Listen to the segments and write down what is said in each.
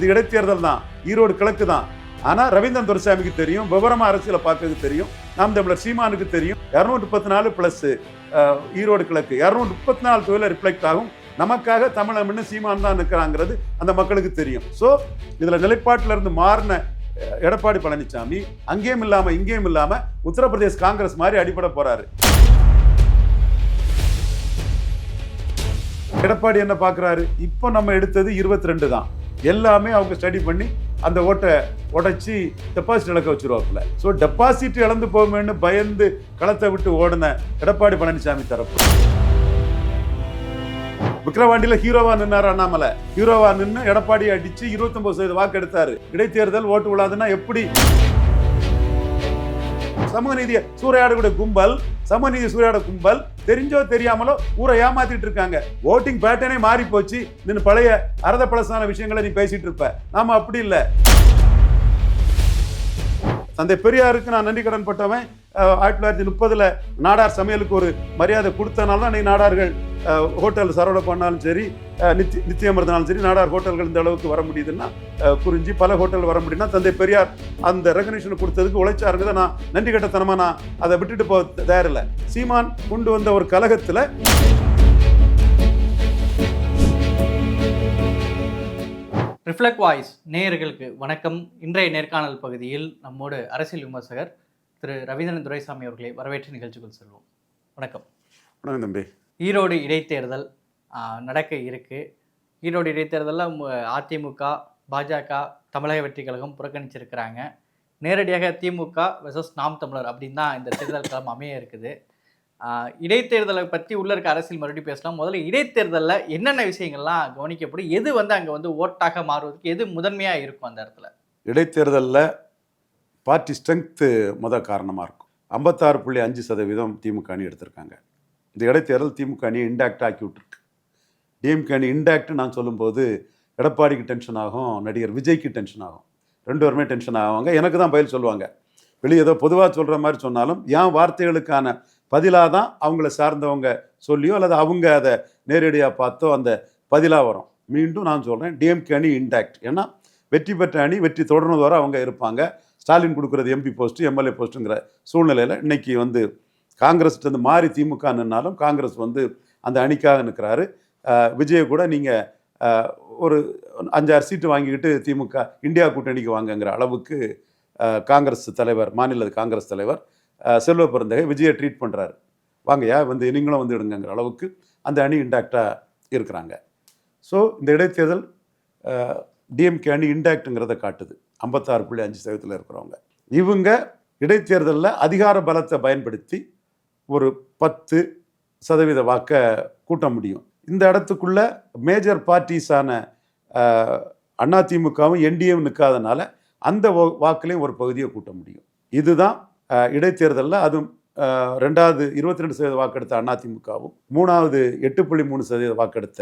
இது இடைத்தேர்தல் தான். ஈரோடு கிழக்கு தான். ஆனா ரவீந்திரன் துரைசாமிக்கு தெரியும் விவரமா அரசியலை பார்க்கறதுக்கு தெரியும் நாம் தமிழர் சீமானுக்கு தெரியும். இரநூத்தி முப்பத்தி நாலு பிளஸ் ஈரோடு கிழக்கு. இரநூத்தி முப்பத்தி நாலு தொழில ரிஃப்ளெக்ட் ஆகும். நமக்காக தமிழம்னு சீமான் தான் இருக்கிறாங்கிறது அந்த மக்களுக்கு தெரியும். ஸோ இதுல நிலைப்பாட்டில் இருந்து மாறின எடப்பாடி பழனிசாமி அங்கேயும் இல்லாம இங்கேயும் இல்லாம உத்தரப்பிரதேஷ் காங்கிரஸ் மாதிரி அடிபட போறாரு. எடப்பாடி என்ன பார்க்குறாரு இப்போ நம்ம எடுத்தது இருபத்தி ரெண்டு தான். எல்லாமே அவங்க ஸ்டடி பண்ணி அந்த ஓட்டை உடைச்சி டெபாசிட் இழக்க வச்சிருவாப்புல. ஸோ டெபாசிட் இழந்து போகுமேன்னு பயந்து களத்தை விட்டு ஓடின எடப்பாடி பழனிசாமி தரப்பு. விக்ரவாண்டியில் ஹீரோவா நின்னார் அண்ணாமலை. ஹீரோவா நின்று எடப்பாடி அடிச்சு 29% சதவீத வாக்கு எடுத்தாரு. இடைத்தேர்தல் ஓட்டு விழாதுன்னா எப்படி? சமூக நீதியை சூறையாடக்கூடிய கும்பல் சமநீதி நீதி கும்பல் தெரிஞ்சோ தெரியாமலோ ஊரை ஏமாத்திட்டு இருக்காங்க. ஓட்டிங் பேட்டர்னே மாறி போச்சு நின்று பழைய அரத பழசான விஷயங்களை நீ பேசிட்டு இருப்ப. நாம அப்படி இல்லை. தந்தை பெரியாருக்கு நான் நன்றி கடன் பட்டவன். ஆயிரத்தி தொள்ளாயிரத்தி முப்பதில் நாடார் சமையலுக்கு ஒரு மரியாதை கொடுத்தனால தான் இன்னைக்கு நாடார்கள் ஹோட்டல் சரவண பண்ணாலும் சரி நித்தி நித்தியம் இருந்தாலும் சரி நாடார் ஹோட்டல்கள் இந்த அளவுக்கு வர முடியுதுன்னா புரிஞ்சு குறிஞ்சி பல ஹோட்டல் வர முடியும்னா தந்தை பெரியார் அந்த ரெகனேஷன் கொடுத்ததுக்கு உழைச்சாருங்க நான் நன்றி கட்டத்தனமாக நான் அதை விட்டுட்டு போக தயாரில்லை. சீமான் கொண்டு வந்த ஒரு கழகத்தில் ரிஃப்ளெக்ட் வாய்ஸ் நேயர்களுக்கு வணக்கம். இன்றைய நேர்காணல் பகுதியில் நம்மோடு அரசியல் விமர்சகர் திரு ரவீந்திரன் துரைசாமி அவர்களை வரவேற்று நிகழ்ச்சிக்குள் செல்வோம். வணக்கம். வணக்கம் தம்பி. ஈரோடு இடைத்தேர்தல் நடக்க இருக்கு. ஈரோடு இடைத்தேர்தலில் அதிமுக பாஜக தமிழக வெற்றி கழகம் புறக்கணிச்சிருக்கிறாங்க. நேரடியாக திமுக வெர்சஸ் நாம் தமிழர் அப்படின்னு தான் இந்த தேர்தல் களம் அமைய இருக்குது. இடைத்தேர்தலை பற்றி உள்ள இருக்க அரசியல் மறுபடியும் பேசலாம். முதல்ல இடைத்தேர்தலில் என்னென்ன விஷயங்கள்லாம் கவனிக்கப்படும்? எது வந்து அங்கே வந்து ஓட்டாக மாறுவதற்கு எது முதன்மையாக இருக்கும் அந்த இடத்துல? இடைத்தேர்தலில் பார்ட்டி ஸ்ட்ரென்த்து முத காரணமாக இருக்கும். ஐம்பத்தாறு புள்ளி அஞ்சு சதவீதம் திமுக அணி எடுத்திருக்காங்க. இந்த இடைத்தேர்தல் திமுக அணி இன்டாக்ட் ஆக்கி விட்டுருக்கு. டிஎம்கே அணி இன்டாக்ட் நான் சொல்லும்போது எடப்பாடிக்கு டென்ஷன் ஆகும் நடிகர் விஜய்க்கு டென்ஷன் ஆகும். ரெண்டு பேருமே டென்ஷன் ஆவாங்க. எனக்கு தான் பதில் சொல்லுவாங்க. வெளியே ஏதோ பொதுவாக சொல்கிற மாதிரி சொன்னாலும் என் வார்த்தைகளுக்கான பதிலாக தான் அவங்கள சார்ந்தவங்க சொல்லியோ அல்லது அவங்க அதை நேரடியாக பார்த்தோ அந்த பதிலாக வரும். மீண்டும் நான் சொல்கிறேன் டிஎம்கே அணி இன்டாக்ட் ஏன்னா வெற்றி பெற்ற அணி வெற்றி தொடர்ந்து வர அவங்க இருப்பாங்க. ஸ்டாலின் கொடுக்குறது எம்பி போஸ்ட்டு எம்எல்ஏ போஸ்ட்டுங்கிற சூழ்நிலையில் இன்றைக்கி வந்து காங்கிரஸ்கிட்ட மாறி திமுக நின்னாலும் காங்கிரஸ் வந்து அந்த அணிக்காக நிற்கிறாரு விஜயை கூட நீங்கள் ஒரு அஞ்சாறு சீட்டு வாங்கிக்கிட்டு திமுக இந்தியா கூட்டணிக்கு வாங்கங்கிற அளவுக்கு காங்கிரஸ் தலைவர் மாநில காங்கிரஸ் தலைவர் செல்வ பிறந்தகை விஜயை ட்ரீட் பண்ணுறாரு வாங்கய்யா வந்து நீங்களும் வந்து இடுங்கங்கிற அளவுக்கு அந்த அணி இன்டாக்டாக இருக்கிறாங்க. ஸோ இந்த இடைத்தேர்தல் டிஎம்கே அணி இன்டாக்டுங்கிறத காட்டுது. ஐம்பத்தாறு புள்ளி அஞ்சு சதவீதத்தில் இருக்கிறவங்க. இவங்க இடைத்தேர்தலில் அதிகார பலத்தை பயன்படுத்தி ஒரு பத்து சதவீத வாக்கை கூட்ட முடியும். இந்த இடத்துக்குள்ள மேஜர் பார்ட்டிஸான அதிமுகவும் என்டிஏவும் நிற்காதனால அந்த வாக்குலையும் ஒரு பகுதியை கூட்ட முடியும். இதுதான் இடைத்தேர்தலில் அதுவும் ரெண்டாவது இருபத்தி ரெண்டு சதவீத வாக்கெடுத்த அதிமுகவும் மூணாவது எட்டு புள்ளி மூணு சதவீத வாக்கெடுத்த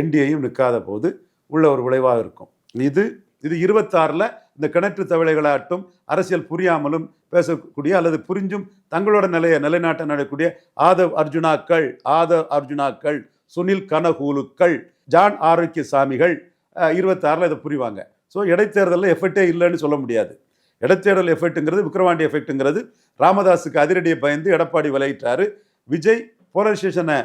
என்டிஏயும் நிற்காத போது உள்ள ஒரு விளைவாக இருக்கும். இது இது இருபத்தாறில் இந்த கிணற்று தவளைகளாட்டும் அரசியல் புரியாமலும் பேசக்கூடிய அல்லது புரிஞ்சும் தங்களோட நிலையை நிலைநாட்ட நடக்கூடிய ஆதவ் அர்ஜுனாக்கள் ஆதவ் அர்ஜுனாக்கள் சுனில் கனகூலுக்கள் ஜான் ஆரோக்கிய சாமிகள் இருபத்தாறில் இதை புரிவாங்க. ஸோ இடைத்தேர்தலில் எஃபெக்டே இல்லைன்னு சொல்ல முடியாது. இடைத்தேர்தல் எஃபெக்ட்டுங்கிறது விக்ரவாண்டி எஃபெக்ட்டுங்கிறது ராமதாஸுக்கு அதிரடியை பயந்து எடப்பாடி விளையிட்டாரு. விஜய் போலரைசேஷனை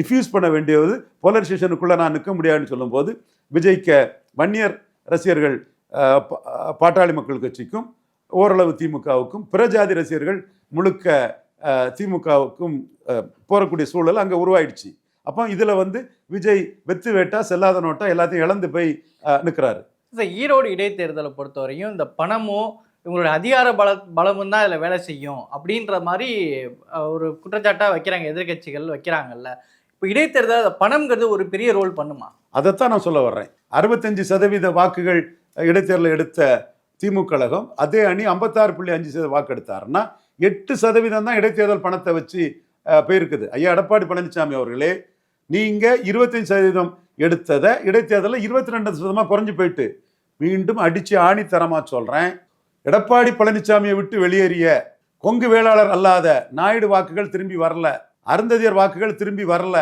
டிஃப்யூஸ் பண்ண வேண்டியது போலரைசேஷனுக்குள்ளே நான் நிற்க முடியாதுன்னு சொல்லும்போது விஜய்க்கு வன்னியர் ரசிகர்கள் பாட்டாளி மக்கள் கட்சிக்கும் ஓரளவு திமுகவுக்கும் பிற ஜாதி ரசிகர்கள் முழுக்க திமுகவுக்கும் அஹ், போறக்கூடிய சூழல் அங்கே உருவாயிடுச்சு. அப்போ இதில் வந்து விஜய் வெத்து வேட்டா செல்லாத நோட்டா எல்லாத்தையும் இழந்து போய் நிற்கிறாரு இந்த ஈரோடு இடைத்தேர்தலை பொறுத்தவரையும் இந்த பணமும் இவங்களுடைய அதிகார பல பலமும் தான் இதில் வேலை செய்யும் அப்படின்ற மாதிரி ஒரு குற்றச்சாட்டாக வைக்கிறாங்க எதிர்க்கட்சிகள் வைக்கிறாங்கல்ல. இப்போ இடைத்தேர்தல் பணம்ங்கிறது ஒரு பெரிய ரோல் பண்ணுமா? அதைத்தான் நான் சொல்ல வர்றேன். அறுபத்தஞ்சு சதவீத வாக்குகள் இடைத்தேர்தல் எடுத்த திமுக கழகம் அதே அணி ஐம்பத்தாறு புள்ளி அஞ்சு சதவீத வாக்கு எடுத்தாருன்னா எட்டு சதவீதம் தான் இடைத்தேர்தல் பணத்தை வச்சு போயிருக்குது. ஐயா எடப்பாடி பழனிசாமி அவர்களே நீங்கள் இருபத்தஞ்சு சதவீதம் எடுத்ததை இடைத்தேர்தலில் இருபத்தி ரெண்டு சதவீதமாக குறைஞ்சு போயிட்டு மீண்டும் அடித்து ஆணித்தரமாக சொல்கிறேன் எடப்பாடி பழனிசாமியை விட்டு வெளியேறிய கொங்கு வேளாளர் அல்லாத நாயுடு வாக்குகள் திரும்பி வரல அருந்ததியர் வாக்குகள் திரும்பி வரல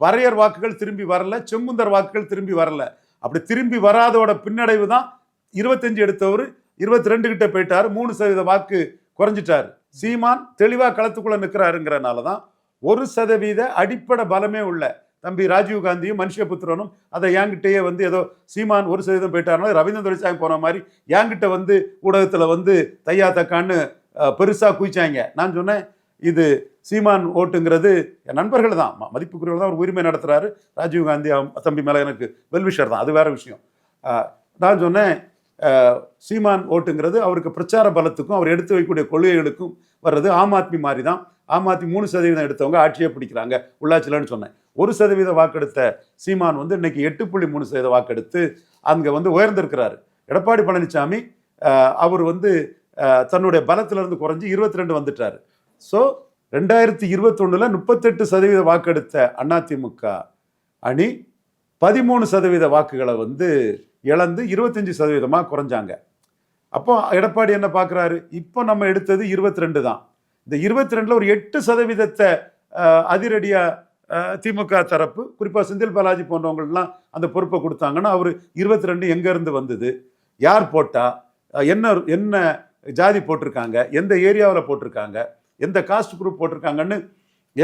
பறையர் வாக்குகள் திரும்பி வரல செங்குந்தர் வாக்குகள் திரும்பி வரல அப்படி திரும்பி வராதோட பின்னடைவு தான் இருபத்தஞ்சு எடுத்தவர் இருபத்தி ரெண்டு கிட்ட போயிட்டார் மூணு சதவீத வாக்கு குறைஞ்சிட்டார். சீமான் தெளிவாக களத்துக்குள்ள நிற்கிறாருங்கிறனால தான் ஒரு சதவீத அடிப்படை பலமே உள்ள தம்பி ராஜீவ் காந்தியும் மனுஷபுத்திரனும் அதை என்கிட்டயே வந்து ஏதோ சீமான் ஒரு சதவீதம் போயிட்டாருனால ரவீந்திர துரைசாமி போன மாதிரி என்கிட்ட வந்து ஊடகத்தில் வந்து தையா தக்கான்னு பெருசாக குயிச்சாங்க நான் சொன்னேன் இது சீமான் ஓட்டுங்கிறது என் நண்பர்கள் தான். ம- மதிப்புக்குரியவர் தான். ஒரு உரிமை நடத்துகிறாரு ராஜீவ் காந்தி தம்பி மேலே எனக்கு வெல்விஷர் தான். அது வேறு விஷயம். நான் சொன்னேன் சீமான் ஓட்டுங்கிறது அவருக்கு பிரச்சார பலத்துக்கும் அவர் எடுத்து வைக்கக்கூடிய கொள்கைகளுக்கும் வர்றது ஆம் ஆத்மி மாதிரி தான். ஆம் ஆத்மி மூணு சதவீதம் எடுத்தவங்க ஆட்சியை பிடிக்கிறாங்க. உள்ளாட்சியிலன்னு சொன்னேன். ஒரு சதவீத வாக்கெடுத்த சீமான் வந்து இன்னைக்கு எட்டு புள்ளி மூணு சதவீத வாக்கெடுத்து அங்கே வந்து உயர்ந்திருக்கிறாரு. எடப்பாடி பழனிசாமி அவர் வந்து தன்னுடைய பலத்திலிருந்து குறைஞ்சி இருபத்தி ரெண்டு வந்துட்டார். ஸோ ரெண்டாயிரத்தி இருபத்தொன்னுல முப்பத்தெட்டு சதவீத வாக்கெடுத்த அதிமுக அணி பதிமூணு சதவீத வாக்குகளை வந்து இழந்து இருபத்தஞ்சு சதவீதமாக குறைஞ்சாங்க. அப்போ எடப்பாடி என்ன பார்க்குறாரு இப்போ நம்ம எடுத்தது இருபத்தி ரெண்டு தான். இந்த இருபத்தி ரெண்டில் ஒரு எட்டு சதவீதத்தை அதிரடியாக திமுக தரப்பு குறிப்பாக செந்தில் பாலாஜி போன்றவங்களாம் அந்த பொறுப்பை கொடுத்தாங்கன்னா அவர் இருபத்தி ரெண்டு எங்கேருந்து வந்தது? யார் போட்டா? என்ன என்ன ஜாதி போட்டிருக்காங்க? எந்த ஏரியாவில் போட்டிருக்காங்க? எந்த காஸ்ட் குரூப் போட்டிருக்காங்கன்னு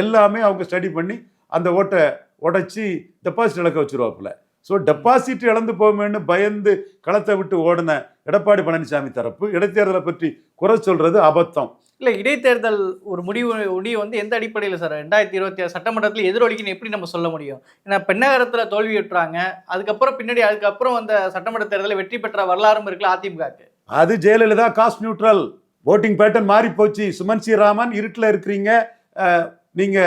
எல்லாமே அவங்க ஸ்டடி பண்ணி அந்த ஓட்டை உடைச்சி டெபாசிட் இழக்க வச்சிருவாப்புல. ஸோ டெபாசிட் இழந்து போமேன்னு பயந்து களத்தை விட்டு ஓடின எடப்பாடி பழனிசாமி தரப்பு இடைத்தேர்தலை பற்றி குறை சொல்றது அபத்தம். இல்லை இடைத்தேர்தல் ஒரு முடிவு முடிவு வந்து எந்த அடிப்படையில் சார்? ரெண்டாயிரத்தி இருபத்தி ஆறு சட்டமன்றத்தில் எதிரொலிக்குன்னு எப்படி நம்ம சொல்ல முடியும்? ஏன்னா பெண்ணகரத்தில் தோல்வி விட்டுறாங்க அதுக்கப்புறம் பின்னாடி அதுக்கப்புறம் அந்த சட்டமன்ற தேர்தலில் வெற்றி பெற்ற வரலாறும் இருக்குல்ல அதிமுகக்கு. அது Jayalalithaa caste neutral voting pattern மாறி போச்சு. சுமன் ஸ்ரீராமன் இருட்டில் இருக்கிறீங்க. நீங்கள் நீங்க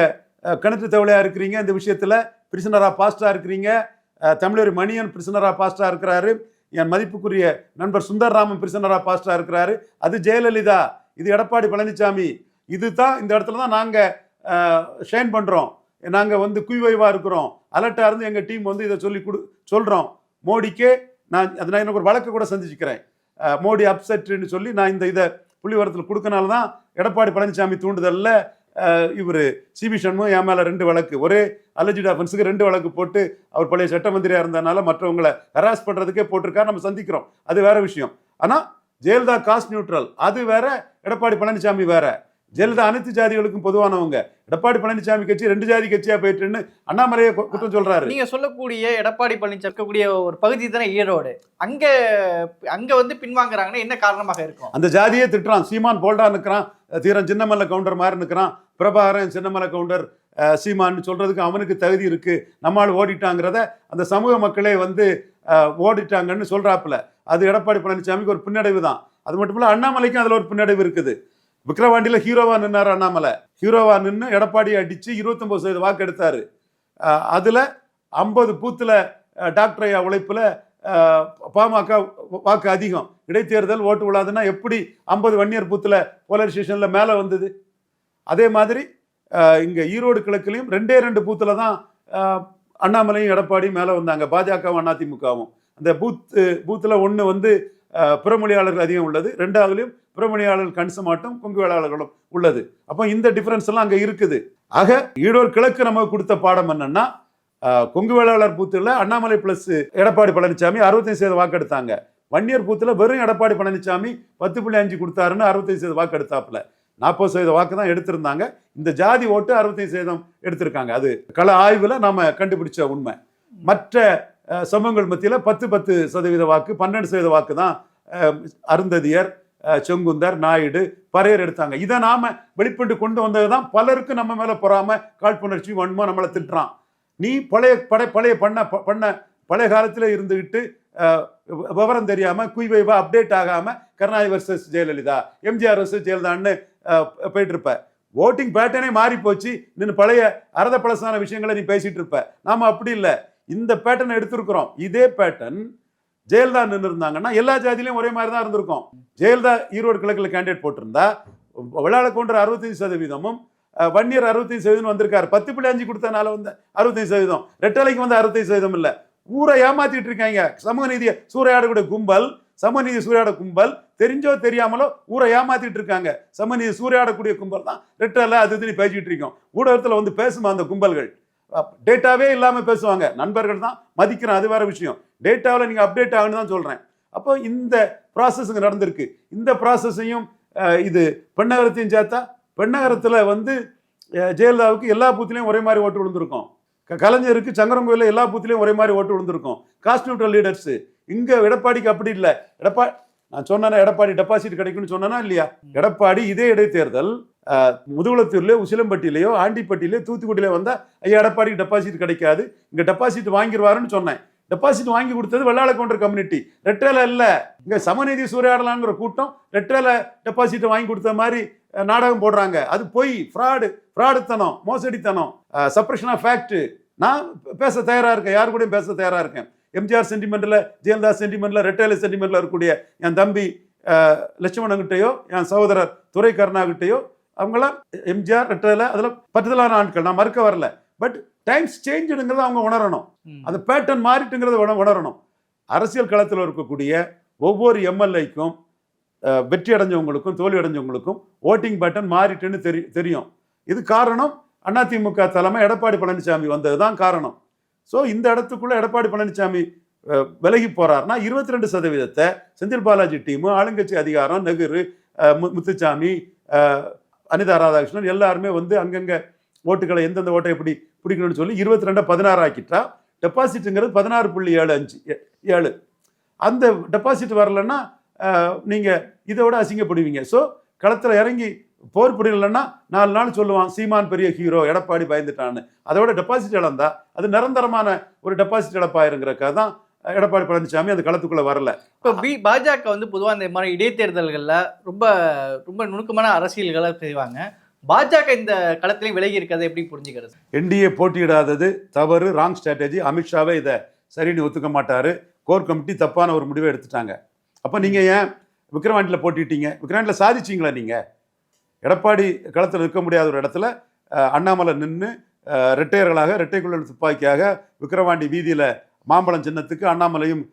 அஹ், கிணற்று இருக்கிறீங்க. இந்த விஷயத்தில் பிரிசனராக பாஸ்டாக இருக்கிறீங்க. தமிழர் மணியன் பிரிசனராக பாஸ்டாக இருக்கிறாரு. என் மதிப்புக்குரிய நண்பர் சுந்தர்ராமன் பிரிசனராக பாஸ்டாக இருக்கிறாரு. அது ஜெயலலிதா இது எடப்பாடி பழனிசாமி இது தான் இந்த இடத்துல தான் நாங்கள் ஷைன் பண்ணுறோம் நாங்கள் வந்து குய்வைவாக இருக்கிறோம். அலர்ட்டாக இருந்து எங்கள் டீம் வந்து இதை சொல்லி கொடு சொல்கிறோம் மோடிக்கே நான் அது நான் எனக்கு ஒரு வழக்கு கூட சந்திச்சுக்கிறேன். மோடி அப்செட்னு சொல்லி நான் இந்த இதை புள்ளிவரத்தில் கொடுக்கனால தான் எடப்பாடி பழனிசாமி தூண்டுதலில் இவர் சிபி சண்முகம் என் மேலே ரெண்டு வழக்கு. ஒரே அலஜிட் அஃபென்ஸுக்கு ரெண்டு வழக்கு போட்டு அவர் பழைய சட்ட மந்திரியாக இருந்தனால மற்றவங்களை ஹராஸ் பண்ணுறதுக்கே போட்டிருக்காரு நம்ம சந்திக்கிறோம். அது வேற விஷயம். ஆனால் ஜெயலலிதா காஸ்ட் நியூட்ரல் அது வேற எடப்பாடி பழனிசாமி வேற. ஜெயலலிதா அனைத்து ஜாதிகளுக்கும் பொதுவானவங்க. எடப்பாடி பழனிசாமி கட்சி ரெண்டு ஜாதி கட்சியா போயிட்டுன்னு அண்ணாமலையை குற்றம் சொல்றாரு. நீங்க சொல்லக்கூடிய எடப்பாடி பழனிசாமி இருக்கக்கூடிய ஒரு பகுதி தானே ஈரோடு. அங்க அங்க வந்து பின்வாங்குறாங்கன்னா என்ன காரணமாக இருக்கும்? அந்த ஜாதியே திட்டுறான். சீமான் போல்டா நிற்கிறான் தீரன் சின்னமல்ல கவுண்டர் மாதிரி நிற்கிறான் பிரபாகரன் சின்னமல்ல கவுண்டர் சீமான்னு சொல்றதுக்கு அவனுக்கு தகுதி இருக்கு. நம்மால் ஓடிட்டாங்கிறத அந்த சமூக மக்களே வந்து ஓடிட்டாங்கன்னு சொல்றாப்புல. அது எடப்பாடி பழனிசாமிக்கு ஒரு பின்னடைவு தான். அது மட்டும் இல்ல அண்ணாமலைக்கும் அதுல ஒரு பின்னடைவு இருக்குது. விக்ரவாண்டியில் ஹீரோவா நின்னார் அண்ணாமலை. ஹீரோவா நின்று எடப்பாடி அடித்து இருபத்தொம்பது சதவீத வாக்கு எடுத்தார். அதில் ஐம்பது பூத்தில் டாக்டர் ஐயா உழைப்பில் பாமக வாக்கு அதிகம். இடைத்தேர்தல் ஓட்டு விழாதுன்னா எப்படி ஐம்பது வன்னியர் பூத்தில் போலரைசேஷனில் மேலே வந்தது? அதே மாதிரி இங்கே ஈரோடு கிழக்குலையும் ரெண்டே ரெண்டு பூத்தில் தான் அண்ணாமலையும் எடப்பாடியும் மேலே வந்தாங்க. பாஜகவும் அதிமுகவும். அந்த பூத்து பூத்தில் ஒன்று வந்து பிறமொழியாளர்கள் அதிகம் உள்ளது. ரெண்டாவதுலையும் புறமொழியாளர்கள் கணிசமாட்டும் கொங்கு வேளாளர்களும் உள்ளது. அப்போ இந்த டிஃபரன்ஸ் எல்லாம் அங்கே இருக்குது. ஆக ஈடோர் கிழக்கு நமக்கு கொடுத்த பாடம் என்னன்னா கொங்கு வேளாளர் பூத்தில் அண்ணாமலை பிளஸ் எடப்பாடி பழனிசாமி அறுபத்தஞ்சு சதவீத வாக்கு எடுத்தாங்க வன்னியர் பூத்தில் வெறும் எடப்பாடி பழனிசாமி பத்து புள்ளி அஞ்சு கொடுத்தாருன்னு அறுபத்தஞ்சு சதவீத வாக்கு எடுத்தாப்புல. நாற்பது சதவீத வாக்கு தான் எடுத்திருந்தாங்க. இந்த ஜாதி ஓட்டு அறுபத்தஞ்சு சதவீதம் எடுத்திருக்காங்க. அது கள ஆய்வில் நம்ம கண்டுபிடிச்ச உண்மை. மற்ற சமூகங்கள் மத்தியில் பத்து பத்து சதவீத வாக்கு பன்னெண்டு சதவீத வாக்கு தான் அருந்ததியர் செங்குந்தர் நாயுடு பறையர் எடுத்தாங்க. இதை நாம வெளிப்பட்டு கொண்டு வந்தது தான் பலருக்கு நம்ம மேல பொறாம காழ்ப்புணர்ச்சி வன்மம் நம்மளை திட்டுறான். நீ பழைய படை பழைய பண்ண ப- பண்ண பழைய காலத்தில் இருந்துகிட்டு விவரம் தெரியாம குய்வைவா அப்டேட் ஆகாம Karunanidhi versus Jayalalithaa MGR versus ஜெயலலிதான்னு போயிட்டுருப்ப போயிட்டு இருப்ப. ஓட்டிங் பேட்டர்னே மாறி போச்சு நின்று பழைய அரத பழசான விஷயங்களை நீ பேசிட்டு இருப்ப. நாம அப்படி இல்லை. இந்த பேட்டர்ன் எடுத்திருக்கிறோம். இதே பேட்டர்ன் ஜெயலலிதா நின்று இருந்தாங்கன்னா எல்லா ஜாதியிலையும் ஒரே மாதிரி தான் இருந்திருக்கும். ஜெயலலிதா ஈரோடு கிழக்கில் கேண்டிடேட் போட்டிருந்தா விழால கொண்ட அறுபத்தஞ்சு சதவீதமும் வன்னியர் அறுபத்தஞ்சு சதவீதம் வந்திருக்காரு. பத்து புள்ளி அஞ்சு கொடுத்தனால வந்து அறுபத்தஞ்சு சதவீதம். ரெட்டலைக்கு வந்து அறுபத்தஞ்சு சதவீதம் இல்லை. ஊரை ஏமாத்திட்டு இருக்காங்க. சமூக நீதியை சூறையாடக்கூடிய கும்பல் சமூக நீதி சூறையாட கும்பல். தெரிஞ்சோ தெரியாமலோ ஊரை ஏமாத்திட்டு இருக்காங்க. சமூக நீதி சூறையாடக்கூடிய கும்பல் தான். ரெட்டலை அது இதுன்னு பேசிட்டு இருக்கோம். ஊடகத்தில் வந்து பேசுமா அந்த கும்பல்கள்? டேட்டாவே இல்லாமல் பேசுவாங்க. நண்பர்கள் தான் மதிக்கிறேன் அது வேற விஷயம். டேட்டாவில் நீங்கள் அப்டேட் ஆகுன்னு தான் சொல்கிறேன் அப்போ இந்த ப்ராசஸ் இங்கே நடந்திருக்கு. இந்த ப்ராசஸையும் இது பெண்ணகரத்தையும் சேர்த்தா பெண்ணகரத்தில் வந்து ஜெயலலிதாவுக்கு எல்லா பூத்துலேயும் ஒரே மாதிரி ஓட்டு விழுந்திருக்கும். க- கலைஞருக்கு சங்கரங்கோயிலில் எல்லா பூத்துலேயும் ஒரே மாதிரி ஓட்டு விழுந்திருக்கும். காஸ்ட் நியூட்ரல் லீடர்ஸு இங்கே எடப்பாடிக்கு அப்படி இல்லை. எடப்பாடி நான் சொன்னேன்னா எடப்பாடி டெபாசிட் கிடைக்கும்னு சொன்னேனா இல்லையா? எடப்பாடி இதே இடைத்தேர்தல் முதுகுளத்தூர்லேயோ உசிலம்பட்டியிலையோ ஆண்டிப்பட்டியிலையோ தூத்துக்குடியில வந்தால் ஐயா எடப்பாடிக்கு டெபாசிட் கிடைக்காது. இங்கே டெபாசிட் வாங்கிடுவாருன்னு சொன்னேன். டெபாசிட் வாங்கி கொடுத்தது வெள்ளாள கவுண்டர் கம்யூனிட்டி ரெட்டேல இல்லை. இங்கே சமநீதி சூறையாடலாங்கிற கூட்டம் ரெட்டேல டெபாசிட்டை வாங்கி கொடுத்த மாதிரி நாடகம் போடுறாங்க. அது பொய். ஃப்ராடு ஃப்ராடுத்தனம் மோசடித்தனம். சப்ரஷன் ஆஃப் ஃபேக்ட் நான் பேச தயாராக இருக்கேன். யார் கூடயும் பேச தயாராக இருக்கேன். எம்ஜிஆர் சென்டிமெண்ட்டில் ஜெயலலிதா சென்டிமெண்ட்டில் ரெட்டேல சென்டிமெண்ட்டில் இருக்கக்கூடிய என் தம்பி லட்சுமணன் லட்சுமணன்கிட்டயோ என் சகோதரர் துரை அவங்களாம் எம்ஜிஆர் ரெட்டேல அதில் பற்றுதலான ஆட்கள் நான் மறுக்க வரல. பட் டைம்ஸ் சேஞ்சுங்கிறத அவங்க உணரணும். அந்த பேட்டர்ன் மாறிட்டுங்கிறத உண- உணரணும். அரசியல் களத்தில் இருக்கக்கூடிய ஒவ்வொரு எம்எல்ஏக்கும் வெற்றி அடைஞ்சவங்களுக்கும் தோல்வி அடைஞ்சவங்களுக்கும் ஓட்டிங் பேட்டர்ன் மாறிட்டுன்னு தெரி தெரியும். இது காரணம் அதிமுக தலைமை எடப்பாடி பழனிசாமி வந்தது தான் காரணம். ஸோ இந்த இடத்துக்குள்ள எடப்பாடி பழனிசாமி விலகி போறாருன்னா இருபத்தி ரெண்டு சதவீதத்தை செந்தில் பாலாஜி டீமு ஆளுங்கட்சி அதிகாரம் நெகுரு முத்துச்சாமி அனிதா ராதாகிருஷ்ணன் எல்லாருமே வந்து அங்கங்கே ஓட்டுகளை எந்தெந்த ஓட்டை எப்படி பிடிக்கணும்னு சொல்லி இருபத்தி ரெண்டை பதினாறு ஆக்கிட்டா டெபாசிட்டுங்கிறது பதினாறு புள்ளி ஏழு அஞ்சு ஏ- ஏழு. அந்த டெபாசிட் வரலன்னா நீங்கள் இதோட இதை விட அசிங்கப்படுவீங்க. ஸோ களத்தில் இறங்கி போர் புரியலன்னா நாலு நாள் சொல்லுவான் சீமான் பெரிய ஹீரோ எடப்பாடி பயந்துட்டான்னு. அதோட டெபாசிட் இழந்தா அது நிரந்தரமான ஒரு டெபாசிட் இழப்பாயிருங்கிறக்காக தான் எடப்பாடி பழனிசாமி அந்த களத்துக்குள்ள வரல. இப்போ பி பாஜக வந்து பொதுவாக இந்த மாதிரி இடைத்தேர்தல்களில் ரொம்ப ரொம்ப நுணுக்கமான அரசியல்களை செய்வாங்க. பாஜக இந்த களத்திலையும் விலகி இருக்கிறத எப்படி புரிஞ்சுக்கிறது? என்டிஏ போட்டியிடாதது தவறு ராங் ஸ்ட்ராட்டஜி அமித்ஷாவே இதை சரின்னு ஒத்துக்க மாட்டாரு. கோர் கமிட்டி தப்பான ஒரு முடிவை எடுத்துட்டாங்க. அப்போ நீங்க ஏன் விக்ரவாண்டியில் போட்டிட்டீங்க? விக்ரவாண்டியில் சாதிச்சீங்களா நீங்க? எடப்பாடி களத்தில் இருக்க முடியாத ஒரு இடத்துல அண்ணாமலை நின்று ரெட்டையர்களாக ரெட்டைக்குள்ள துப்பாக்கியாக விக்கிரவாண்டி வீதியில் மாம்பழம் சின்னத்துக்கு அண்ணாமலையும்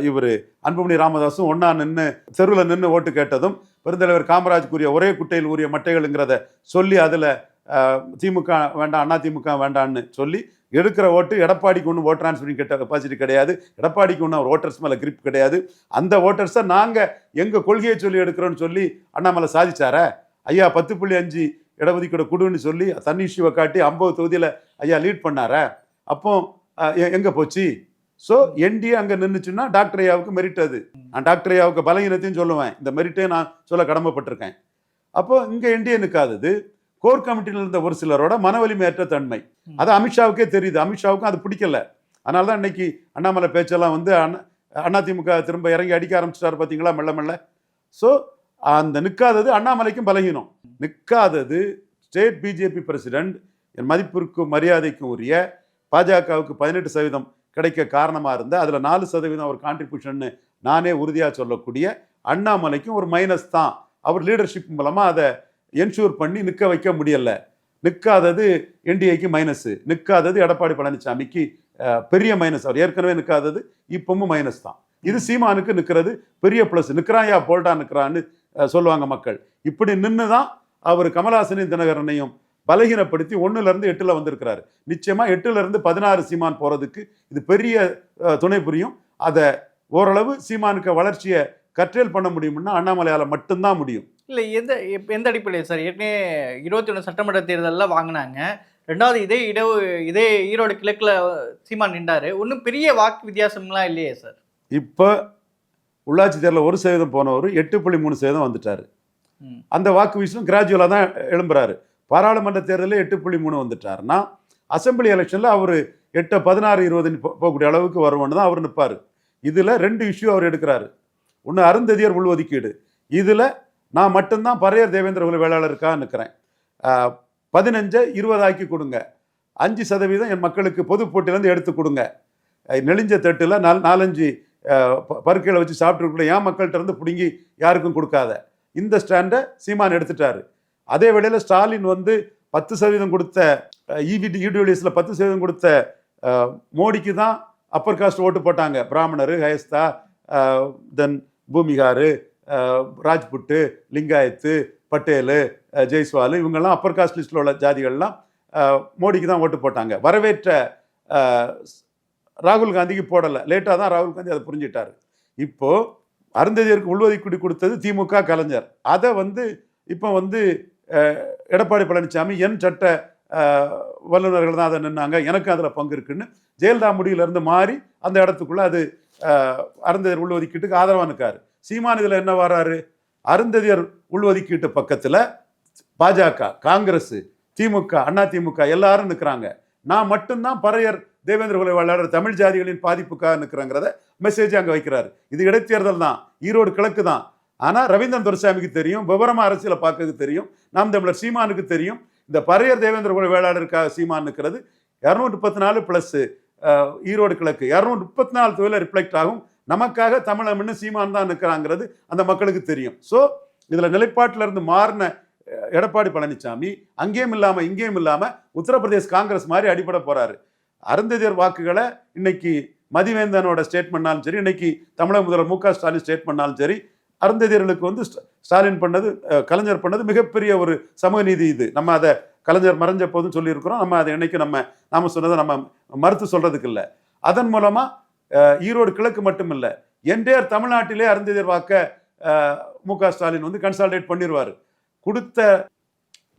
இவர் அன்புமணி ராமதாஸும் ஒன்றா நின்று தெருவில் நின்று ஓட்டு கேட்டதும் பெருந்தலைவர் காமராஜ் கூறிய ஒரே குட்டையில் ஊறிய மட்டைகள்ங்கிறத சொல்லி அதில் திமுக வேண்டாம் அண்ணா திமுக வேண்டான்னு சொல்லி எடுக்கிற ஓட்டு எடப்பாடிக்கு ஒன்றும் ஓட் டிரான்ஸ்ஃபரிங் கெட்ட கெப்பாசிட்டி கிடையாது. எடப்பாடிக்கு ஒன்றும் அவர் ஓட்டர்ஸ் மேலே கிரிப் கிடையாது. அந்த ஓட்டர்ஸை நாங்கள் எங்கள் கொள்கையை சொல்லி எடுக்கிறோன்னு சொல்லி அண்ணாமலை சாதிச்சாரே? ஐயா பத்து புள்ளி அஞ்சு இடஒதுக்கீடு கொடுன்னு சொல்லி தண்ணி இஷ்யூவை காட்டி ஐம்பது தொகுதியில் ஐயா லீட் பண்ணாரே? அப்போ எங்கே எ- போச்சு? ஸோ என்டிஏ அங்கே நின்றுச்சுன்னா டாக்டர் ஐயாவுக்கு மெரிட் அது. நான் டாக்டர் ஐயாவுக்கு பலகீனத்தையும் சொல்லுவேன். இந்த மெரிட்டே நான் சொல்ல கடமைப்பட்டிருக்கேன். அப்போ இங்கே என்டிஏ நிற்காதது கோர் கமிட்டியில் இருந்த ஒரு சிலரோட மனவலிமையற்ற தன்மை. அது அமித்ஷாவுக்கே தெரியுது. அமித்ஷாவுக்கும் அது பிடிக்கல. அதனால தான் இன்னைக்கு அண்ணாமலை பேச்செல்லாம் வந்து அண்ணா அதிமுக திரும்ப இறங்கி அடிக்க ஆரம்பிச்சிட்டாரு பார்த்தீங்களா மெல்ல மெல்ல? ஸோ அந்த நிற்காதது அண்ணாமலைக்கும் பலகீனம் நிற்காதது ஸ்டேட் பிஜேபி பிரசிடென்ட் என் மதிப்பிற்கும் மரியாதைக்கும் உரிய பாஜகவுக்கு பதினெட்டு சதவீதம் கிடைக்க காரணமாக இருந்த அதில் நாலு சதவீதம் ஒரு கான்ட்ரிபியூஷன் நானே உறுதியாக சொல்லக்கூடிய அண்ணாமலைக்கும் ஒரு மைனஸ் தான். அவர் லீடர்ஷிப் மூலமாக அதை என்ஷூர் பண்ணி நிற்க வைக்க முடியலை. நிற்காதது என்டிஏக்கு மைனஸு நிற்காதது எடப்பாடி பழனிசாமிக்கு பெரிய மைனஸ் அவர் ஏற்கனவே நிற்காதது இப்பவும் மைனஸ் தான். இது சீமானுக்கு நிற்கிறது பெரிய ப்ளஸ் நிற்கிறாயா போல்டா நிற்கிறான்னு சொல்லுவாங்க மக்கள். இப்படி நின்று தான் அவர் கமலாசனையும் தினகரனையும் பலகீனப்படுத்தி ஒண்ணுல இருந்து எட்டுல வந்திருக்கிறாரு. நிச்சயமா எட்டுல இருந்து பதினாறு சீமான் போறதுக்கு இது பெரிய துணை புரியும். அதை ஓரளவு சீமானுக்கு வளர்ச்சியை கற்றேல் பண்ண முடியும்னா அண்ணாமலையால மட்டும்தான் முடியும். இல்லை எந்த எந்த அடிப்படையில்? சார் ஏற்கனவே இருபத்தி ஒன்று சட்டமன்ற தேர்தலில் வாங்கினாங்க. ரெண்டாவது இதே இட இதே ஈரோடு கிழக்கில் சீமான் நின்றாரு. ஒன்றும் பெரிய வாக்கு வித்தியாசம்லாம் இல்லையே சார். இப்போ உள்ளாட்சி தேர்தலில் ஒரு சதவீதம் போனவர் எட்டு புள்ளி மூணு சதவீதம் வந்துட்டாரு. அந்த வாக்கு வீசம் கிராஜுவலாக தான் எழும்புறாரு. பாராளுமன்ற தேர்தலில் எட்டு புள்ளி மூணு வந்துட்டார்னா அசெம்பிளி எலெக்ஷனில் அவர் எட்டு பதினாறு இருபது போகக்கூடிய அளவுக்கு வருவோன்னு தான் அவர் நிற்பார் இதில் ரெண்டு இஷ்யூ அவர் எடுக்கிறாரு. ஒன்று அருந்ததியர் உள்ஒதுக்கீடு. இதில் நான் மட்டும்தான் பறையர் தேவேந்திர குல வேளாளருக்காக நிற்கிறேன் பதினஞ்சை இருபதாக்கி கொடுங்க. அஞ்சு சதவீதம் என் மக்களுக்கு பொது போட்டியிலேருந்து எடுத்து கொடுங்க. நெளிஞ்ச தட்டில் நால் நாலஞ்சு ப- பருக்கைகளை வச்சு சாப்பிட்டுருக்குள்ள என் மக்கள்கிட்ட இருந்து பிடுங்கி யாருக்கும் கொடுக்காத. இந்த ஸ்டாண்டை சீமான் எடுத்துட்டாரு. அதே வேளையில் ஸ்டாலின் வந்து பத்து சதவீதம் கொடுத்த இவிடி இடபிள்யூஎஸில் பத்து சதவீதம் கொடுத்த மோடிக்கு தான் அப்பர் காஸ்ட் ஓட்டு போட்டாங்க. பிராமணர் ஹயஸ்தா தென் பூமிகாரு ராஜ்புட்டு லிங்காயத்து பட்டேலு ஜெய்ஸ்வாலு இவங்கெல்லாம் அப்பர் காஸ்ட் லிஸ்ட்டில் உள்ள ஜாதிகள்லாம் மோடிக்கு தான் ஓட்டு போட்டாங்க. வரவேற்ற ராகுல் காந்திக்கு போடலை. லேட்டாக தான் ராகுல் காந்தி அதை புரிஞ்சிட்டார். இப்போது அருந்ததியருக்கு உள்ஒதுக்கீடு கொடுத்தது திமுக கலைஞர். அதை வந்து இப்போ வந்து எடப்பாடி பழனிசாமி என் சட்ட வல்லுநர்கள் தான் அதை நின்னாங்க. எனக்கு அதில் பங்கு இருக்குன்னு. ஜெயலலிதா முடியிலேருந்து மாறி அந்த இடத்துக்குள்ளே அது அருந்ததியர் உள்ஒதுக்கீட்டுக்கு ஆதரவாக நிற்காரு சீமான் இதில் என்ன வர்றாரு அருந்ததியர் உள்ஒதுக்கீட்டு பக்கத்தில் பாஜக காங்கிரஸ் திமுக அண்ணா திமுக எல்லாரும் நிற்கிறாங்க நான் மட்டும்தான் பறையர் தேவேந்திர குல தமிழ் ஜாதிகளின் பாதிப்புக்காக நிற்கிறேங்கிறத மெசேஜ் அங்கே வைக்கிறாரு. இது இடைத்தேர்தல் தான். ஈரோடு கிழக்கு தான். ஆனால் ரவீந்திரன் துரசாமிக்கு தெரியும் விவரமாக அரசியலை பார்க்கறதுக்கு தெரியும் நாம் தமிழர் சீமானுக்கு தெரியும். இந்த பறையர் தேவேந்திர குல வேளாளருக்காக சீமான் இருக்கிறது இரநூத்தி முப்பத்தி நாலு ப்ளஸ் ஈரோடு கிழக்கு. இரநூத்தி முப்பத்தி நாலு தொழில ரிஃப்ளெக்ட் ஆகும். நமக்காக தமிழம்னு சீமான் தான் நிற்கிறாங்கிறது அந்த மக்களுக்கு தெரியும். ஸோ இதில் நிலைப்பாட்டில் இருந்து மாறின எடப்பாடி பழனிசாமி அங்கேயும் இல்லாமல் இங்கேயும் இல்லாமல் உத்தரப்பிரதேஷ் காங்கிரஸ் மாதிரி அடிபட போகிறாரு அருந்ததியர் வாக்குகளை இன்னைக்கு மதிவேந்தனோட ஸ்டேட் பண்ணாலும் சரி இன்னைக்கு தமிழக முதல்வர் மு க ஸ்டாலின் ஸ்டேட் பண்ணாலும் சரி அருந்ததியர்களுக்கு வந்து ஸ்டாலின் பண்ணது கலைஞர் பண்ணது மிகப்பெரிய ஒரு சமூக நீதி இது. நம்ம அதை கலைஞர் மறைஞ்ச போதும் சொல்லியிருக்கிறோம். நம்ம அதை என்னைக்கு நம்ம நாம் சொன்னதை நம்ம மறுத்து சொல்கிறதுக்கு இல்லை. அதன் மூலமாக ஈரோடு கிழக்கு மட்டும் இல்லை என்டையர் தமிழ்நாட்டிலே அருந்ததியர் வாக்க மு க ஸ்டாலின் வந்து கன்சால்டேட் பண்ணிடுவார் கொடுத்த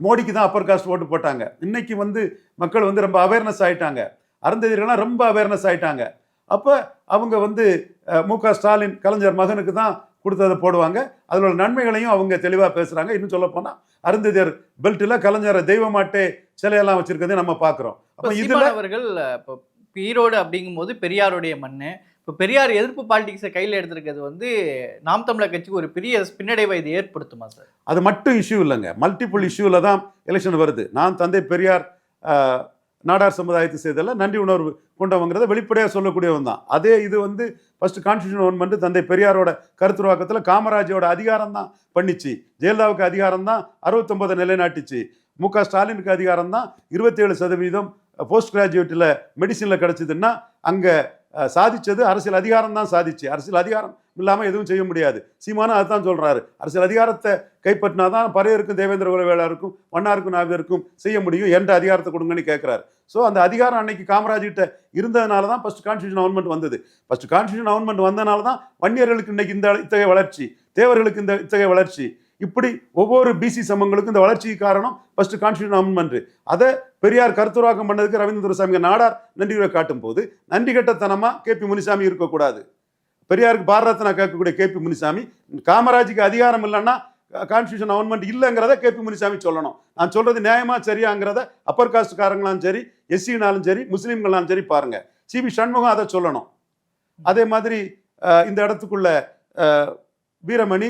மோடிக்கு தான் அப்பர் காஸ்ட் ஓட்டு போட்டாங்க. இன்னைக்கு வந்து மக்கள் வந்து ரொம்ப அவேர்னஸ் ஆயிட்டாங்க. அருந்ததியர்கள்லாம் ரொம்ப அவேர்னஸ் ஆயிட்டாங்க. அப்போ அவங்க வந்து மு க ஸ்டாலின் கலைஞர் மகனுக்கு தான் கொடுத்ததை போடுவாங்க. அதில் உள்ள நன்மைகளையும் அவங்க தெளிவாக பேசுகிறாங்க இன்னும் சொல்ல போனால் அருந்ததியர் பெல்ட்டில் கலைஞரை தெய்வமாட்டே சிலையெல்லாம் வச்சிருக்கதை நம்ம பார்க்குறோம் அப்போ இதில் அவர்கள் இப்போ ஈரோடு அப்படிங்கும்போது பெரியாருடைய மண் இப்போ பெரியார் எதிர்ப்பு பாலிடிக்ஸை கையில் எடுத்திருக்கிறது வந்து நாம் தமிழர் கட்சிக்கு ஒரு பெரிய பின்னடைவை இது ஏற்படுத்துமா சார்? அது மட்டும் இஷ்யூ இல்லைங்க. மல்டிபிள் இஷ்யூவில் தான் எலெக்ஷன் வருது. நான் தந்தை பெரியார் நாடார் சமுதாயத்தை செய்ததில் நன்றி உணர்வு கொண்டவங்கிறத வெளிப்படையாக சொல்லக்கூடியவன் தான். அதே இது வந்து ஃபஸ்ட்டு கான்ஸ்டியூஷன் வந்து தந்தை பெரியாரோட கருத்துருவாக்கத்தில் காமராஜோட அதிகாரம் தான் பண்ணிச்சு. ஜெயலலிதாவுக்கு அதிகாரம் தான் அறுபத்தொம்பதை நிலைநாட்டுச்சு. மு க ஸ்டாலினுக்கு அதிகாரம் தான் இருபத்தேழு சதவீதம் போஸ்ட் கிராஜுவேட்டில் மெடிசனில் கிடச்சிதுன்னா அங்கே சாதித்தது அரசியல் அதிகாரம் தான் சாதிச்சு. அரசியல் அதிகாரம் இல்லாமல் எதுவும் செய்ய முடியாது. சீமானும் அதுதான் சொல்கிறாரு அரசியல் அதிகாரத்தை கைப்பற்றினா தான் பறையருக்கும் தேவேந்திர குலவேளாருக்கும் வண்ணாருக்கும் நாவியருக்கும் செய்ய முடியும் என்ற அதிகாரத்தை கொடுங்கன்னு கேட்குறாரு ஸோ அந்த அதிகாரம் அன்னைக்கு காமராஜ் கிட்ட இருந்ததுனால தான் ஃபஸ்ட் கான்ஸ்டியூஷன் அவர்மெண்ட் வந்தது. ஃபஸ்ட் கான்ஸ்டியூஷன் அவர்மெண்ட் வந்தனால தான் வன்னியர்களுக்கு இன்னைக்கு இந்த இத்தகைய வளர்ச்சி தேவர்களுக்கு இந்த இத்தகைய வளர்ச்சி. இப்படி ஒவ்வொரு பிசி சமங்களுக்கும் இந்த வளர்ச்சிக்கு காரணம் ஃபர்ஸ்ட் கான்ஸ்டியூஷன் அமெண்ட்மெண்ட் அதை பெரியார் கருத்துருவாக்கம் பண்ணதுக்கு ரவீந்திர சாமி நாடார் நன்றிகளை காட்டும் போது நன்றி கட்டத்தனமாக கே பி முனிசாமி இருக்கக்கூடாது. பெரியாருக்கு பாரதத்தை கேட்கக்கூடிய கே பி முனிசாமி. காமராஜுக்கு அதிகாரம் இல்லைன்னா கான்ஸ்டியூஷன் அமெண்ட்மெண்ட் இல்லைங்கிறத கே பி முனிசாமி சொல்லணும். நான் சொல்றது நியாயமா சரியாங்கிறத அப்பர் காஸ்ட்காரங்களாலும் சரி எஸ்சினாலும் சரி முஸ்லீம்களாலும் சரி பாருங்க. சிபி சண்முகம் அதை சொல்லணும். அதே மாதிரி இந்த இடத்துக்குள்ள வீரமணி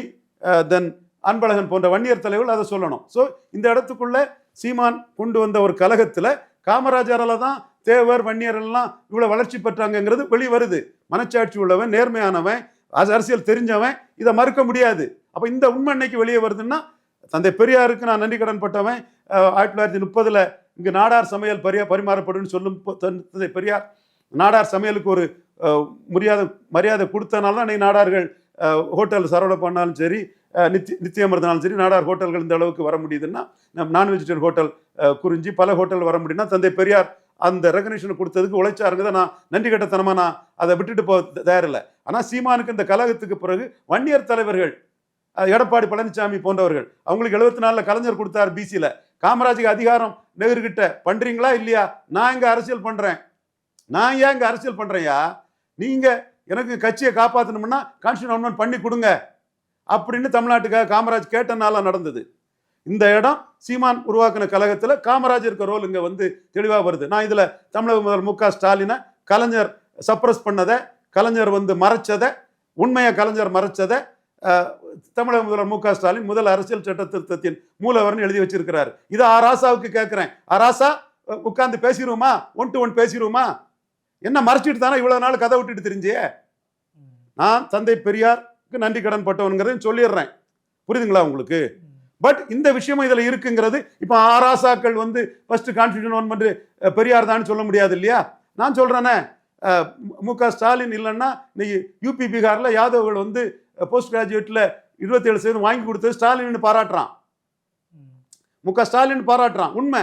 தென் அன்பழகன் போன்ற வன்னியர் தலைவர்கள் அதை சொல்லணும். ஸோ இந்த இடத்துக்குள்ள சீமான் கொண்டு வந்த ஒரு கழகத்தில் காமராஜரால் தான் தேவர் வன்னியர் எல்லாம் இவ்வளோ வளர்ச்சி பெற்றாங்கங்கிறது வெளி வருது. மனச்சாட்சி உள்ளவன் நேர்மையானவன் அது அரசியல் தெரிஞ்சவன் இதை மறுக்க முடியாது. அப்போ இந்த உண்மை இன்னைக்கு வெளியே வருதுன்னா தந்தை பெரியாருக்கு நான் நன்றி கடன் பட்டவன் ஆயிரத்தி தொள்ளாயிரத்தி முப்பதில் இங்கு நாடார் சமையல் பரியா பரிமாறப்படும்னு சொல்லும் தந்தை பெரியார் நாடார் சமையலுக்கு ஒரு மரியாதை மரியாதை கொடுத்தனால தான் இன்னைக்கு நாடார்கள் ஹோட்டல் சரவண பண்ணாலும் சரி அஹ், நித்தி சரி நாடார் ஹோட்டல்கள் இந்த அளவுக்கு வர முடியுதுன்னா நம்ம நான் வெஜிடேரியன் ஹோட்டல் குறிஞ்சி பல ஹோட்டல் வர முடியும்னா தந்தை பெரியார் அந்த ரெகனேஷனை கொடுத்ததுக்கு உழைச்சாருங்க நான் நன்றி கட்டத்தனமா நான் அதை விட்டுட்டு போக தயாரில்லை. ஆனால் சீமானுக்கு இந்த கழகத்துக்கு பிறகு வன்னியர் தலைவர்கள் எடப்பாடி பழனிசாமி போன்றவர்கள் அவங்களுக்கு எழுபத்தி நாலில் கலைஞர் கொடுத்தார் பிசியில் காமராஜுக்கு அதிகாரம் நெஹ்ருகிட்ட பண்ணுறீங்களா இல்லையா? நான் இங்கே அரசியல் பண்ணுறேன் நான் ஏன் இங்கே அரசியல் பண்ணுறேயா நீங்கள் எனக்கு கட்சியை காப்பாற்றணும்னா கான்ஸ்டியூன் அமெண்ட்மெண்ட் பண்ணி கொடுங்க. அப்படின்னு தமிழ்நாட்டுக்காக காமராஜ் கேட்டனால நடந்தது. இந்த இடம் சீமான் உருவாக்கின கழகத்தில் காமராஜருக்கு ரோல் இங்கே வந்து தெளிவாக வருது. நான் இதில் தமிழக முதல்வர் மு க ஸ்டாலினை கலைஞர் சப்ரஸ் பண்ணதை கலைஞர் வந்து மறைச்சதை உண்மையை கலைஞர் மறைச்சதை தமிழக முதல்வர் மு க ஸ்டாலின் முதல் அரசியல் சட்ட திருத்தத்தின் மூலவர்னு எழுதி வச்சிருக்கிறார். இதை ஆராசாவுக்கு கேட்குறேன் ஆராசா உட்காந்து பேசிடுவோமா ஒன் டு ஒன் பேசிடுவோமா என்ன மறைச்சிட்டு தானே இவ்வளோ நாள் கதை விட்டுட்டு தெரிஞ்சியே? நான் தந்தை பெரியாருக்கு நன்றி கடன் பட்டவனுங்கிறதையும் சொல்லிடுறேன். புரியுதுங்களா உங்களுக்கு? பட் இந்த விஷயமும் இதுல இருக்குங்கிறது இப்போ ஆராசாக்கள் வந்து ஃபர்ஸ்ட் கான்ஸ்டியூஷன் ஒன் பண்ணி பெரியார் தான் சொல்ல முடியாது இல்லையா? நான் சொல்றேனே அஹ், மு க ஸ்டாலின் இல்லைன்னா இன்னைக்கு யூபி பீகார்ல யாதவ்கள் வந்து போஸ்ட் கிராஜுவேட்ல இருபத்தேழு சதவீதம் வாங்கி கொடுத்தது ஸ்டாலின் பாராட்டுறான். மு. க ஸ்டாலின் பாராட்டுறான் உண்மை.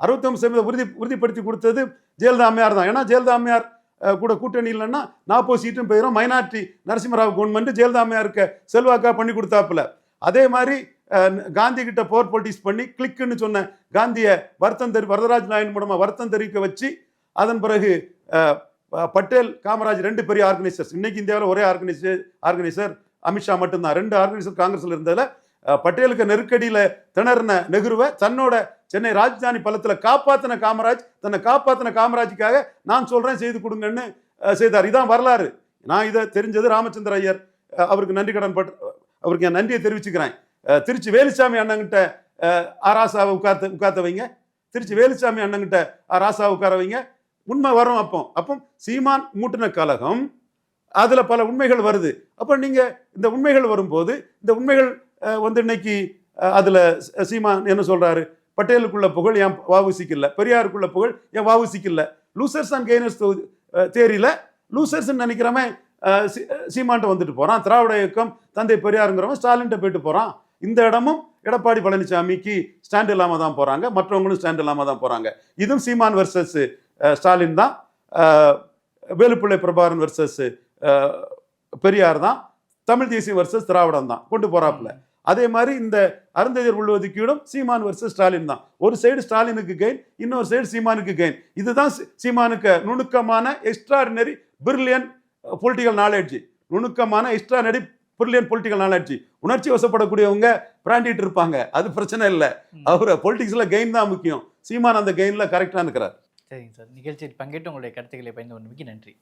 அறுபத்தொம்பது சதவீதம் உறுதி உறுதிப்படுத்தி கொடுத்தது ஜெயலலிதா அம்மையார் தான். ஏன்னா ஜெயலலிதா அம்மையார் கூட கூட்டணி இல்லைன்னா நாற்பது சீட்டும் போயிடும் மைனாரிட்டி நரசிம்மராவ் கவர்மெண்ட் ஜெயலலிதா அம்மையாருக்கு செல்வாக்கா பண்ணி கொடுத்தாப்புல. அதே மாதிரி காந்தி கிட்ட போர் பொலிட்டிக்ஸ் பண்ணி கிளிக்குன்னு சொன்ன காந்தியை வருத்தம் தெரி வரதராஜ் நாயன் மூலமாக வருத்தம் தெரிவிக்க வச்சு அதன் பிறகு பட்டேல் காமராஜ் ரெண்டு பெரிய ஆர்கனைசர்ஸ் இன்னைக்கு இந்தியாவில் ஒரே ஆர்கனைசர் ஆர்கனைசர் அமித்ஷா மட்டும்தான். ரெண்டு ஆர்கனைசர் காங்கிரஸில் இருந்ததில் பட்டேலுக்கு நெருக்கடியில் திணறின நெகுருவை தன்னோட சென்னை ராஜதானி பள்ளத்தில் காப்பாற்றின காமராஜ் தன்னை காப்பாற்றின காமராஜுக்காக நான் சொல்கிறேன் செய்து கொடுங்கன்னு செய்தார். இதான் வரலாறு. நான் இதை தெரிஞ்சது ராமச்சந்திர ஐயர். அவருக்கு நன்றி கடன் பட்டு அவருக்கு என் நன்றியை தெரிவிச்சுக்கிறேன். திருச்சி வேலுசாமி அண்ணங்கிட்ட ஆராசாவை ஆ ராசாவை உட்கார்த்த வைங்க. திருச்சி வேலுசாமி அண்ணங்கிட்ட ஆ ராசாவை உட்கார வைங்க. உண்மை வரும் அப்போ. அப்போ சீமான் மூட்டின கழகம் அதில் பல உண்மைகள் வருது. அப்போ நீங்கள் இந்த உண்மைகள் வரும்போது இந்த உண்மைகள் வந்து இன்னைக்கு அதில் சீமான் என்ன சொல்கிறாரு பட்டேலுக்குள்ள புகழ் என் வாவுசிக்கல பெரியாருக்குள்ள புகழ் என் வாவுசிக்கல லூசர்ஸ் அண்ட் கெய்னர்ஸ் தேரியில் லூசர்ஸ்ன்னு நினைக்கிறவன் சீமான்ட்ட வந்துட்டு போகிறான் திராவிட இயக்கம் தந்தை பெரியாருங்கிறவன் ஸ்டாலின்ட்ட போயிட்டு போகிறான் இந்த இடமும் எடப்பாடி பழனிசாமிக்கு ஸ்டாண்ட் இல்லாமல் தான் போகிறாங்க மற்றவங்களும் ஸ்டாண்ட் இல்லாமல் தான் போகிறாங்க இதுவும் சீமான் வர்சஸ் ஸ்டாலின் தான். வேலுப்பிள்ளை பிரபாகரன் வர்சஸ் பெரியார் தான். தமிழ் தேசியம் வர்சஸ் திராவிடம் தான். கொண்டு போகிறாப்புல அதே மாதிரி இந்த அருந்ததியர் உள்ஒதுக்கீடும் சீமான் வர்சஸ் ஸ்டாலின் தான். ஒரு சைடு ஸ்டாலினுக்கு கெயின் இன்னொரு சைடு சீமானுக்கு கெயின் இதுதான் சீமானுக்கு நுணுக்கமான எக்ஸ்ட்ராடினரி பிரில்லியன் பொலிட்டிக்கல் நாலேஜ் நுணுக்கமான எக்ஸ்ட்ராடினரி பிரில்லியன் பொலிட்டிக்கல் நாலேஜ் உணர்ச்சி வசப்படக்கூடியவங்க பிராண்டிட்டு இருப்பாங்க. அது பிரச்சனை இல்லை. அவர் பொலிட்டிக்ஸ்ல கெயின் தான் முக்கியம். சீமான் அந்த கெயின்ல கரெக்டா இருக்கிறார் சரிங்க சார். நிகழ்ச்சியில் பங்கேற்று உங்களுடைய கருத்துக்களை பயந்து கொண்டமைக்கு நன்றி.